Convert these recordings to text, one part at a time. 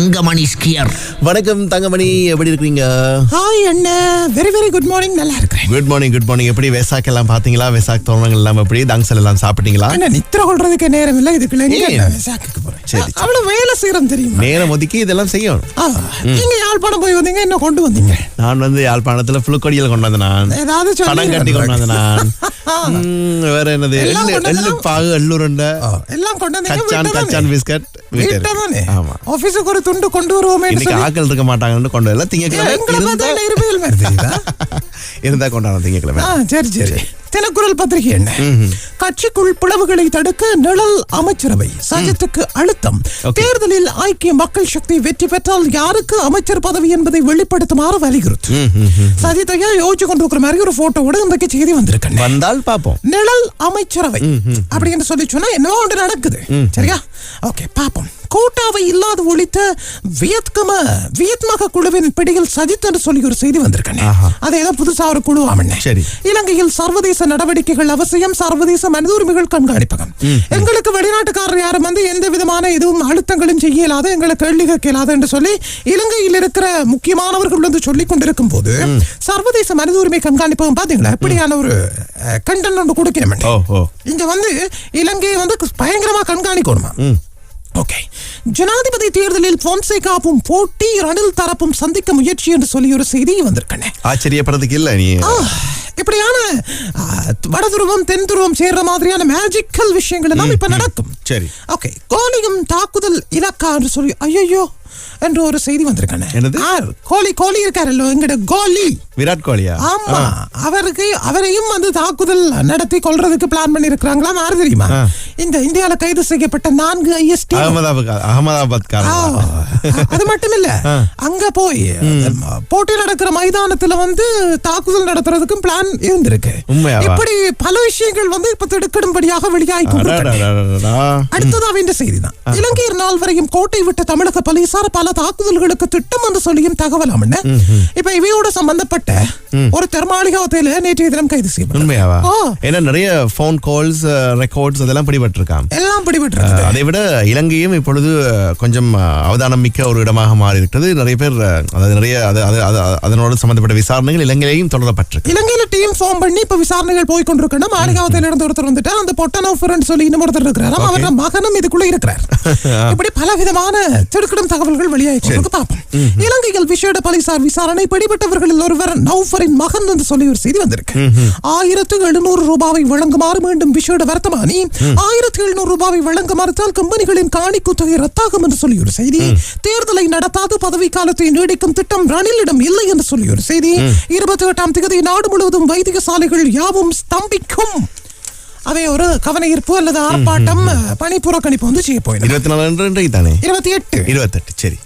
தங்கமணி ஸ்கியர். வணக்கம் தங்கமணி எப்படி இருக்கீங்க ஹாய் அண்ணா. வெரி வெரி குட் மார்னிங் நல்லா இருக்கிறேன். குட் மார்னிங் குட் மார்னிங் எப்படி வெசாக் எல்லாம் பாத்தீங்களா வெசாக் தோரணங்கள் எல்லாம் எப்படி? தங்சல் எல்லாம் சாப்பிட்டீங்களா? அண்ணா நித்திர கொள்றதுக்கு நேரம் இல்லை. இதுக்குள்ள விசாக்குக்கு போறேன். சரி. அவ்வளவு வேலை செய்யறோம் தெரியுமா? நேரம் ஒதுக்கி இதெல்லாம் செய்யணும். நீங்க யாழ்ப்பாணம் போய் வந்தீங்க என்ன கொண்டு வந்தீங்க? நான் வந்து யாழ்ப்பாணத்துல புழுக்கொடியில் கொண்டு வந்தேன் நான். ஏதாவது சொல்லி பணம் கட்டி கொண்டு வந்தேன் நான். வேற என்னது? எள்ளு பாகு எள்ளுருண்டை எல்லாம் கொண்டு வந்தீங்க கச்சான் கச்சான்? பிஸ்கட் வீட்டு வீட்டை தானே? ஆமா. ஆபீஸுக்கு ஒரு துண்டு கொண்டு வருவோமே இன்னைக்கு ஆக்கள் இருக்க மாட்டாங்கன்னு கொண்டு வரல திங்கக்கிழமை இருந்தா கொண்டாடும் திங்கக்கிழமை சரி. சரி. தினக்குரல் பத்திரிகை என்ன? கட்சிக்குள் பிளவுகளை தடுக்க நிழல் அமைச்சரவை. சஜித்துக்கு அழுத்தம். தேர்தலில் ஐக்கிய மக்கள் சக்தி வெற்றி பெற்றால் யாருக்கு அமைச்சர் பதவி என்பதை வெளிப்படுத்துமாறு வலியுறுத்தும் சஜித்தையா யோசிச்சு கொண்டிருக்கிற மாதிரி ஒரு போட்டோவோட இன்றைக்கு செய்தி வந்திருக்கேன் வந்தால் பாப்போம் நிழல் அமைச்சரவை. அப்படின்னு சொல்லி சொன்னா என்னவோ ஒன்று நடக்குது. சரியா? ஓகே பாப்போம் கோட்டாவை இல்லாது ஒழித்த வியத்கம வியத்மக குழுவின் பிடியில் சஜித் என்று சொல்லி ஒரு செய்தி வந்திருக்கேன் அது ஏதோ புதுசா ஒரு குழு ஆமண்ணே சரி. இலங்கையில் சர்வதேச நடவடிக்கைகள் அவசியம். சர்வதேச மனித உரிமைகள் கண்காணிப்பகம். எங்களுக்கு வெளிநாட்டுக்காரர் யாரும் வந்து எந்த விதமான எதுவும் அழுத்தங்களும் செய்ய இயலாது எங்களை கேள்வி கேட்க இயலாது என்று சொல்லி இலங்கையில் இருக்கிற முக்கியமானவர்கள் வந்து சொல்லிக் கொண்டிருக்கும் போது சர்வதேச மனித உரிமை கண்காணிப்பகம் பாத்தீங்களா? இப்படியான ஒரு கண்டென்ட் ஒன்று கொடுக்கணும் இங்க வந்து இலங்கையை வந்து பயங்கரமா கண்காணிக்கணுமா? ஓகே. ஜனாதிபதி தேர்தலில் பொன்சேகாவும் போட்டி ரணில் தரப்பும் சந்திக்க முயற்சி என்று சொல்லி ஒரு செய்தி வந்திருக்கேன் ஆச்சரியப்படுறதுக்கு இல்ல நீ? இப்படியான ஆ, வடதுருவம் தென் துருவம் சேர்ற மாதிரியான மேஜிக்கல் விஷயங்கள் எல்லாம் இப்ப நடக்கும் சரி. ஓகே கோலியும் தாக்குதல் இலக்கா என்று சொல்லி ஐயோ என்று ஒரு செய்தி வந்திருக்கானே. கோலி கோலி இருக்காரல்லோ எங்கட கோலி. விராட் கோலியா? ஆமா. அவருக்கு அவரையும் வந்து தாக்குதல் நடத்தி கொல்றதுக்கு பிளான் பண்ணி இருக்கிறாங்களா யாரு தெரியுமா. இந்த இந்தியால கைது செய்யப்பட்ட நான்கு ஐஎஸ்டி அகமதாபாத் அது மட்டும் இல்ல அங்க போய் போட்டி நடக்கிற மைதானத்துல வந்து தாக்குதல் நடத்துறதுக்கும் பிளான் இருந்திருக்கு? இப்படி பல விஷயங்கள் வந்து இப்ப திடுக்கிடும்படியாக வெளியாகி. அடுத்ததா செய்திதான். இலங்கையர் நாள் வரையும் கோட்டை விட்ட தமிழக போலீசார் பல தாக்குதல்களுக்கு திட்டம் என்று சொல்லியும் தகவல் அமண்ண இப்ப இவையோட சம்பந்தப்பட்ட ஒரு தெர்மாளிகாவத்தையில நேற்றைய தினம் கைது செய்யப்பட்டது. நிறைய போன் கால்ஸ் ரெக்கார்ட்ஸ் அதெல்லாம் பிடிபட்டிருக்காம். எல்லாம் பிடிபட்டு அதை விட இலங்கையும் இப்பொழுது அஹ், கொஞ்சம் அஹ், அவதானம் மிக்க ஒரு இடமாக மாறிவிட்டது. நிறைய பேர் அஹ், அதாவது நிறைய அது- அது- அது- அதனோடு சம்பந்தப்பட்ட விசாரணைகள் இலங்கையிலையும் தொடரப்பட்டிருக்கு. இலங்கையில டீம் ஃபார்ம் பண்ணி இப்ப விசாரணைகள் போய் கொண்டிருக்கணும் மாளிகாவத்தில் இருந்து ஒருத்தர் வந்துட்டு அந்த பொட்டனோஃபரன் சொல்லி இன்னும் ஒருத்தர் இருக்கிறார். அவரோட மகனும் இதுக்குள்ள இருக்கிறார். இப்படி பல விதமான திடுக்கிடும் தகவல்கள் வெளியாகி பார்ப்போம். இலங்கையில் விசேட போலீசார் விசாரணை பிடிபட்டவர்களில் ஒருவர் நௌஃபரின் மகன் என்று சொல்லி ஒரு செய்தி வந்திருக்கு. ஆயிரத்து எழுநூறு ரூபாவை வழங்குமாறு மீண்டும் விசேட வர்த்தமானி ஆயிரத்து எழுநூறு ரூபாவை வழங்க மறுத்தால் கம்பெனிகளின் காணிக்குத்தொகை ரத்தாகும் என்று சொல்லி ஒரு செய்தி. தேர்தலை நடத்தாது பதவி காலத்தை நீடிக்கும் திட்டம் ரணிலிடம் இல்லை என்று சொல்லி ஒரு செய்தி. இருபத்தி எட்டாம் தேதி நாடு முழுவதும் வைத்தியசாலைகள் யாவும் ஸ்தம்பிக்கும். அவை ஒரு கவன ஈர்ப்பு அல்லது ஆர்ப்பாட்டம் பணி புறக்கணிப்பு வந்து செய்ய போயிடும் இருபத்தி நாலு தானே? இருபத்தி எட்டு இருபத்தெட்டு சரி.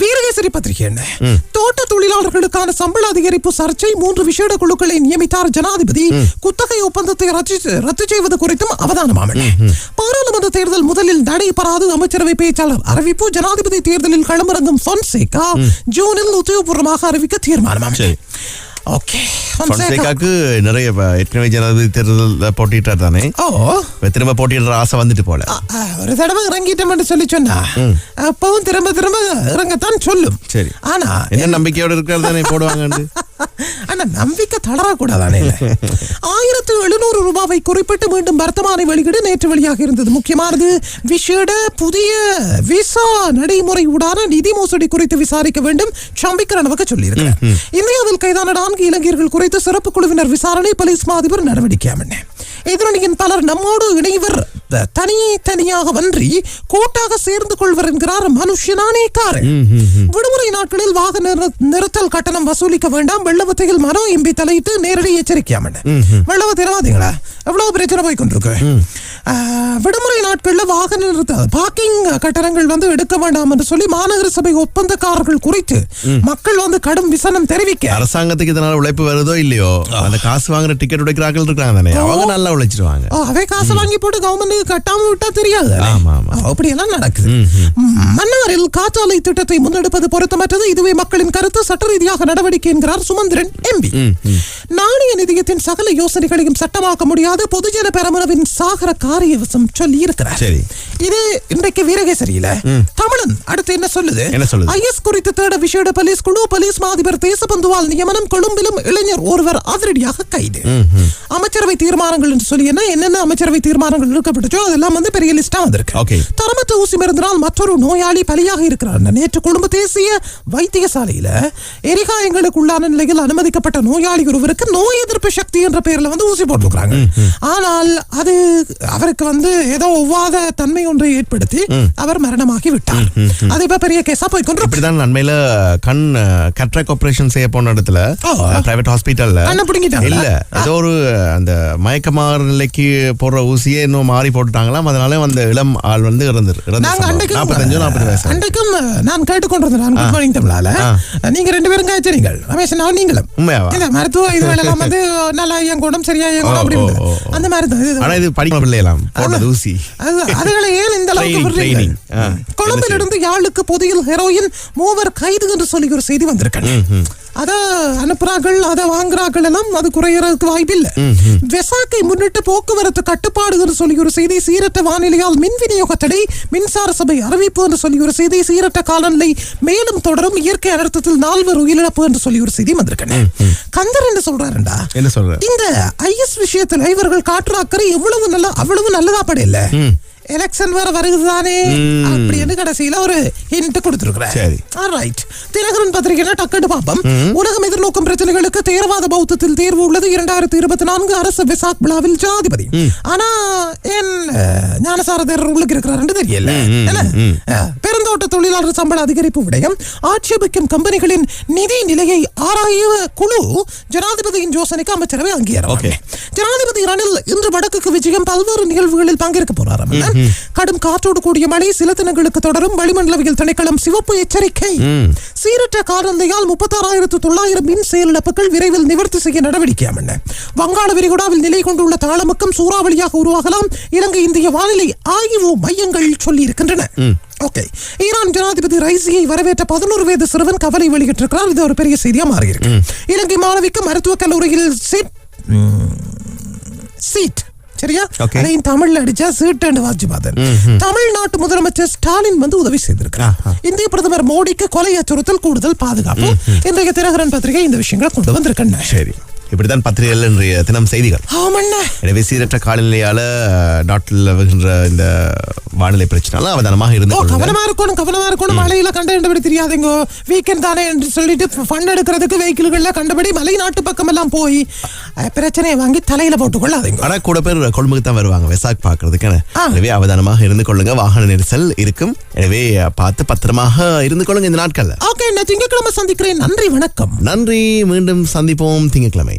வீரகேசரி பத்திரிகை என்ன? தோட்ட தொழிலாளர்களுக்கான சம்பள அதிகரிப்பு சர்ச்சை மூன்று விசேட குழுக்களை நியமித்தார் ஜனாதிபதி. குத்தகை ஒப்பந்தத்தை ரத்து செய்வது குறித்தும் அவதானமாமன் பாராளுமன்ற தேர்தல் முதலில் நடைபெறாது அமைச்சரவை பேச்சாளர் அறிவிப்பு ஜனாதிபதி தேர்தலில் களமிறங்கும் பொன்சேகா ஜூனில் உத்தியோகபூர்வமாக அறிவிக்க தீர்மானமாம். ஓகே பொன்சேகாக்கு நிறைய ஏற்கனவே ஜனாதிபதி தேர்தல் போட்டிட்டார் தானே ஓ திரும்ப போட்டியிடுற ஆசை வந்துட்டு போல ஒரு தடவை இறங்கிட்டோம்னு சொல்லி சொன்னா அப்பவும் திரும்ப திரும்ப இறங்கத்தான் சொல்லும் சரி. ஆனா என்ன நம்பிக்கையோட இருக்கிறது தானே போடுவாங்க ஆனா நம்பிக்கை தளரக்கூடாதானே ஆயிரத்து எழுநூறு ரூபாவை குறிப்பிட்டு மீண்டும் வர்த்தமானி வெளியீடு நேற்று வெளியாக இருந்தது. முக்கியமானது விசேட புதிய விசா நடைமுறை ஊடான நிதி மோசடி குறித்து விசாரிக்க வேண்டும். சம்பிக்கரனவுக்கு சொல்லியிருக்கிறார். இந்தியாவில் கைதான நான்கு இளைஞர்கள் குறித்து சிறப்பு குழுவினர் விசாரணை போலீஸ் மா அதிபர் நடவடிக்கை எதிரணியின் பலர் நம்மோடு இணைவர் தனியே தனியாக வன்றி கூட்டாக சேர்ந்து கொள்வர் என்கிறார் மனுஷனானேக்காரன். விடுமுறை நாட்களில் வாகன நிறு- நிறுத்தல் கட்டணம் வசூலிக்க வேண்டாம். வெள்ளவத்தையில் மனோ எம்பி தலையிட்டு நேரடி எச்சரிக்கையாம வெள்ளவத்தை எவ்வளவு பிரச்சனை போய் கொண்டிருக்கு விடுமுறை நாட்கள்ல வாகன நிறுத்த பார்க்கிங் கட்டணங்கள் வந்து எடுக்க வேண்டாம் என்று சொல்லி மாநகர சபை ஒப்பந்தக்காரர்கள் குறித்து மக்கள் வந்து கடும் விசனம் தெரிவிக்க. அரசாங்கத்துக்கு இதனால உழைப்பு வருதோ இல்லையோ? அந்த காசு வாங்குற டிக்கெட் உடைக்கிறார்கள் இருக்காங்க தானே. அவங்க நல்லா உழைச்சிருவாங்க. அவை காசு வாங்கி போட்டு கவர்மெண்ட் கட்டாம விட்டா தெரியாது. ஆமா, ஆமா. அப்படி மன்னாரில் காற்றாலை திட்டத்தை முன்னெடுப்பது பொருத்தமற்றது. இதுவே மக்களின் கருத்து சட்ட ரீதியாக நடவடிக்கை என்கிறார் சுமந்திரன் எம்பி நாணய நிதியத்தின் சகல யோசனைகளையும் சட்டமாக்க முடியாது. பொதுஜன பெரமுனவின் சாகர காரியவசம் சொல்லி இருக்கிறார். இது இன்றைக்கு வீரகேசரியில தமிழன். அடுத்து என்ன சொல்லுது? ஐஎஸ் குறித்து தேட விசேட போலீஸ் குழு போலீஸ் மாதிபர் தேசபந்துவால் நியமனம் கொழும்பிலும் இளைஞர் ஒருவர் அதிரடியாக கைது. அமைச்சரவை தீர்மானங்கள் என்று சொல்லி என்ன என்னென்ன அமைச்சரவை தீர்மானங்கள் எடுக்கப்பட்டுச்சோ அதெல்லாம் வந்து பெரிய லிஸ்டா வந்திருக்கு. தரமற்ற ஊசி மருந்தினால் மற்றொரு நோயாளி பலியாக இருக்கிறார் நேற்று கொழும்பு தேசிய வைத்தியசாலையில எரிகாயங்களுக்கு உள்ளான நிலையில் அனுமதிக்கப்பட்ட நோயாளி ஒருவருக்கு நோய் எதிர்ப்பு சக்தி என்ற பெயர்ல வந்து ஊசி போட்டிருக்கிறாங்க. ஆனால் அது அவருக்கு வந்து ஏதோ ஒவ்வாத தன்மை ஒன்றை ஏற்படுத்தி அவர் மரணமாகி விட்டார். அது இப்ப பெரிய கேஸா போய் கொண்டு இப்படிதான் நன்மையில கண் கட்ராக் ஆபரேஷன் செய்ய போன இடத்துல. பிரைவேட் ஹாஸ்பிட்டல்ல? இல்ல ஏதோ ஒரு அந்த மயக்கமாறு நிலைக்கு போடுற ஊசியே இன்னும் மாறி போட்டுட்டாங்களாம். அதனால அந்த இளம் ஆள் வந்து இறந்து நாற்பத்தஞ்சு நாற்பது வயசு அன்றைக்கும் நான் கேட்டுக்கொண்டிருந்தேன் குட் மார்னிங் தமிழால. நீங்க ரெண்டு பேரும் காய்ச்சறீங்கள். ரமேஷ் நான் நீங்களும்? இல்ல மருத்துவ இதுகள் எல்லாம் வந்து நல்லா என் குடம் சரியா என் குடம் அப்படி ஓ, இருந்தது. ஓ, ஓ. அந்த மாதிரி தான். இது ஆனா இது படிக்கிற பிள்ளையலாம் போட்டது ஊசி அது- அதுகளை ஏன் இந்த அளவுக்கு. கொழும்பிலிருந்து யாழுக்கு பொதியில் ஹெரோயின் மூவர் கைது என்று சொல்லி ஒரு செய்தி வந்திருக்கேன் அத அனுப்புறார்கள் அதை வாங்குறார்கள் எல்லாம் அது குறையறதுக்கு வாய்ப்பில்லை. வெசாக்கை முன்னிட்டு போக்குவரத்து கட்டுப்பாடு என்று சொல்லி ஒரு செய்தி சீரற்ற வானிலையால் மின் விநியோக தடை மின்சார சபை அறிவிப்பு என்று சொல்லி ஒரு செய்தி சீரற்ற காலநிலை மேலும் தொடரும் இயற்கை அனர்த்தத்தில் நால்வர் உயிரிழப்பு என்று சொல்லி ஒரு செய்தி வந்திருக்கேன் கந்தர் என்ன சொல்றாருண்டா? என்ன சொல்ற இந்த ஐஎஸ் விஷயத்துல இவர்கள் காட்டுற அக்கறை எவ்வளவு நல்ல அவ்வளவு நல்லதா படையில எலெக்ஷன் வேற வருகுதுதானே? அப்படின்னு கடைசியில ஒரு ஹிண்ட் கொடுத்திருக்கிறார். ரைட் தினகரன் பத்திரிகைனா டக்கெட்டு பாப்பம். உலகம் எதிர்நோக்கும் பிரச்சனைகளுக்கு தேரவாத பௌத்தத்தில் தேர்வு உள்ளது. இரண்டாயிரத்தி இருபத்தி நான்கு அரசு விசாக் விழாவில் ஜனாதிபதி ஆனா அஹ், ஞானசார தேரர் உள்ளுக்கு இருக்கிறாரு தெரியல. பெருந்தோட்ட தொழிலாளர் சம்பள அதிகரிப்பு விடயம் ஆட்சேபிக்கும் கம்பெனிகளின் நிதி நிலையை ஆராய குழு ஜனாதிபதியின் யோசனைக்கு அமைச்சரவை அங்கீகாரம். ஜனாதிபதி ரணில் இன்று வடக்குக்கு விஜயம் பல்வேறு நிகழ்வுகளில் பங்கேற்க போறாராம். கடும் காற்றோடு கூடிய மழை சில தினங்களுக்கு தொடரும். வளிமண்டலவியல் திணைக்களம் சிவப்பு எச்சரிக்கை. சீரற்ற காலநிலையால் முப்பத்தாறாயிரத்து தொள்ளாயிரம் மின் செயலிழப்புகள் விரைவில் நிவர்த்தி செய்ய நடவடிக்கை அமர்ன வங்காள விரிகுடாவில் நிலை கொண்டுள்ள தாளமுக்கம் சூறாவளியாக உருவாகலாம். இலங்கை இந்திய வானிலை ஆய்வு மையங்கள் சொல்லி இருக்கின்றன ஓகே. ஈரான் ஜனாதிபதி ரைசியை வரவேற்ற பதினோரு வயது சிறுவன் கவலை வெளியிட்டிருக்கிறார். இது ஒரு பெரிய செய்தியா மாறியிருக்கு. இலங்கை மாணவிக்கு மருத்துவக் கல்லூரியில் சீட். சீட். சரியா. அதையும் தமிழ்ல அடிச்சா சீட்டு வாசி பார்த்தேன் தமிழ்நாட்டு முதலமைச்சர் ஸ்டாலின் வந்து உதவி செய்திருக்கிறார். இந்திய பிரதமர் மோடிக்கு கொலை அச்சுறுத்தல் கூடுதல் பாதுகாப்பு. இன்றைய தினகரன் பத்திரிகை இந்த விஷயங்களை கொண்டு வந்திருக்கேன். சரி. இப்படித்தான் பத்திரிகைகள் இன்றைய தினம் செய்திகள். எனவே சீரற்ற காலநிலையால நாட்டில் வருகின்ற இந்த வானிலை பிரச்சனை அவதானமாக இருந்து கவனமா இருக்கணும் கவனமா இருக்கணும். மலையில கண்டபடி தெரியாதுங்க. வீக்கெண்ட் தானே என்று சொல்லிட்டு ஃபண்ட் எடுக்கிறதுக்கு வெஹிக்கிள்கள்ல கண்டபடி மலை நாட்டு பக்கம் எல்லாம் போய் பிரச்சனையை வாங்கி தலையில போட்டு கொள்ளாதீங்க. ஆனா கூட பேர் கொழும்புக்கு தான் வருவாங்க வெசாக் பாக்குறதுக்கு. எனவே அவதானமாக இருந்து கொள்ளுங்க வாகன நெரிசல் இருக்கும். எனவே பார்த்து பத்திரமாக இருந்து கொள்ளுங்க இந்த நாட்கள்ல. ஓகே நான் திங்கட்கிழமை சந்திக்கிறேன். நன்றி வணக்கம். நன்றி மீண்டும் சந்திப்போம் திங்கட்கிழமை.